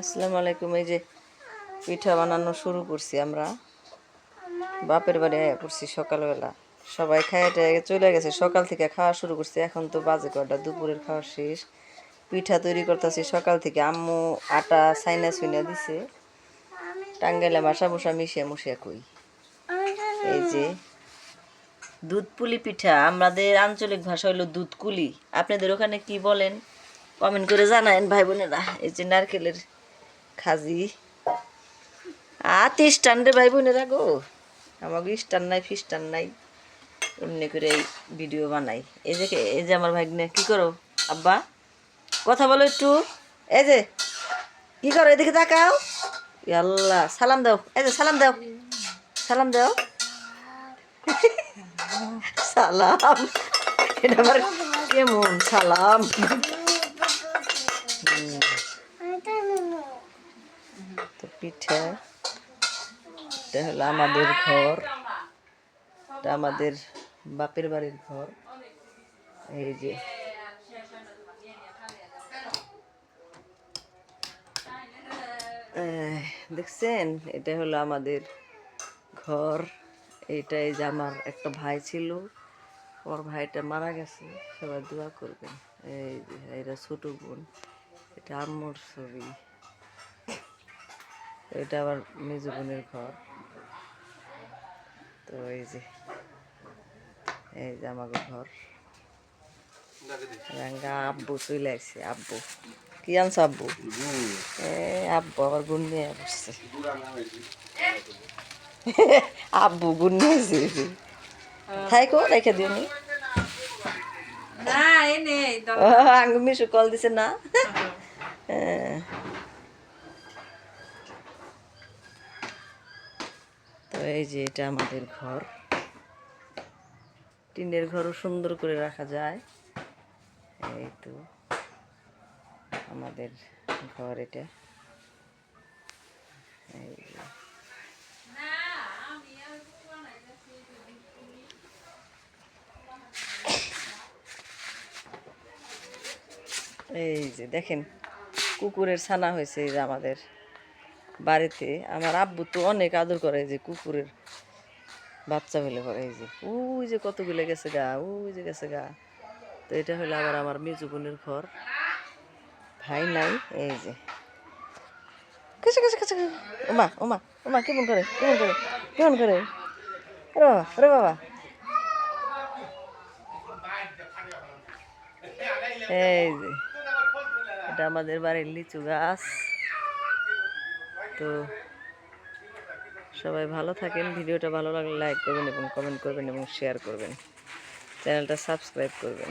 আসসালামু আলাইকুম, এই যে পিঠা বানানো শুরু করছি আমরা। বাপের বাড়ি আয়া করছি সকালবেলা। সবাই খাইয়ে টাইয়ে চলে গেছে, সকাল থেকে খাওয়া শুরু করছি। এখন তো বাজে কটা দুপুরের খাওয়া শেষ। পিঠা তৈরি করতেছি সকাল থেকে। আম্মু আটা সাইনা সুইনা দিছে। টাঙ্গাইলে মাসা মুসা মিশিয়ে মুশিয়া কই? এই যে দুধ পুলি পিঠা। আমাদের আঞ্চলিক ভাষা হলো দুধ কুলি। আপনাদের ওখানে কি বলেন? কমেন্ট করে জানায়েন ভাই বোনেরা। এই যে নারকেলের খাজি। আত স্টান রে ভাই বোনেরা গো। আমাকে স্টান নাই ফিস্টান নাই। এমনি করে এই ভিডিও বানাই। এই যে এই যে আমার ভাগ্নে, কি করো? আব্বা, কথা বলো একটু। এই যে, কি করো, এদিকে তাকাও। আল্লাহ সালাম দাও। এই যে, সালাম দাও। সালাম দাও। সালাম। এটা আবার কেমন সালাম? তো পিঠা, এটা হলো আমাদের ঘর। এটা আমাদের বাপের বাড়ির ঘর। এই যে। দেখছেন? এটা হলো আমাদের ঘর। এইটাই যে আমার একটা ভাই ছিল। ওর ভাইটা মারা গেছে। সবাই দোয়া করবেন। এই যে এটা ছোট বোন। এটা আম্মুর ছবি। এটা আবার মেজো বোনের ঘর। তো এই যে এই যে আমাকে ঘর। রাঙ্গা আব্বু চলে আসছে আব্বু। কি আনছো আব্বু? এ আব্বু আবার গুণ নিয়ে বসছে। আব্বু গুণ নিয়েছে থাইকো রেখে দিও নি। না এ নেই ও কল দিছে না হ্যাঁ। তো এই যে এটা আমাদের ঘর। টিনের ঘরও সুন্দর করে রাখা যায়। এই তো আমাদের ঘর এটা। এই যে। দেখেন, কুকুরের ছানা হয়েছে এই যে আমাদের। বাড়িতে। আমার আব্বু তো অনেক আদর করে এই যে কুকুরের বাচ্চা হলে পরে এই যে। ওই যে কতগুলো গেছে গা, ওই যে গেছে গা। তো এটা হলো আবার আমার মেজু বোনের ঘর। ভাই নাই, এই যে। কাছে কাছে কাছে ওমা ওমা ওমা, কেমন করে কেমন করে কেমন করে? আরে বাবা আরে বাবা। এই যে, এটা আমাদের বাড়ির লিচু গাছ। তো সবাই ভালো থাকেন। ভিডিওটা ভালো লাগলে লাইক করবেন এবং কমেন্ট করবেন এবং শেয়ার করবেন। চ্যানেলটা সাবস্ক্রাইব করবেন।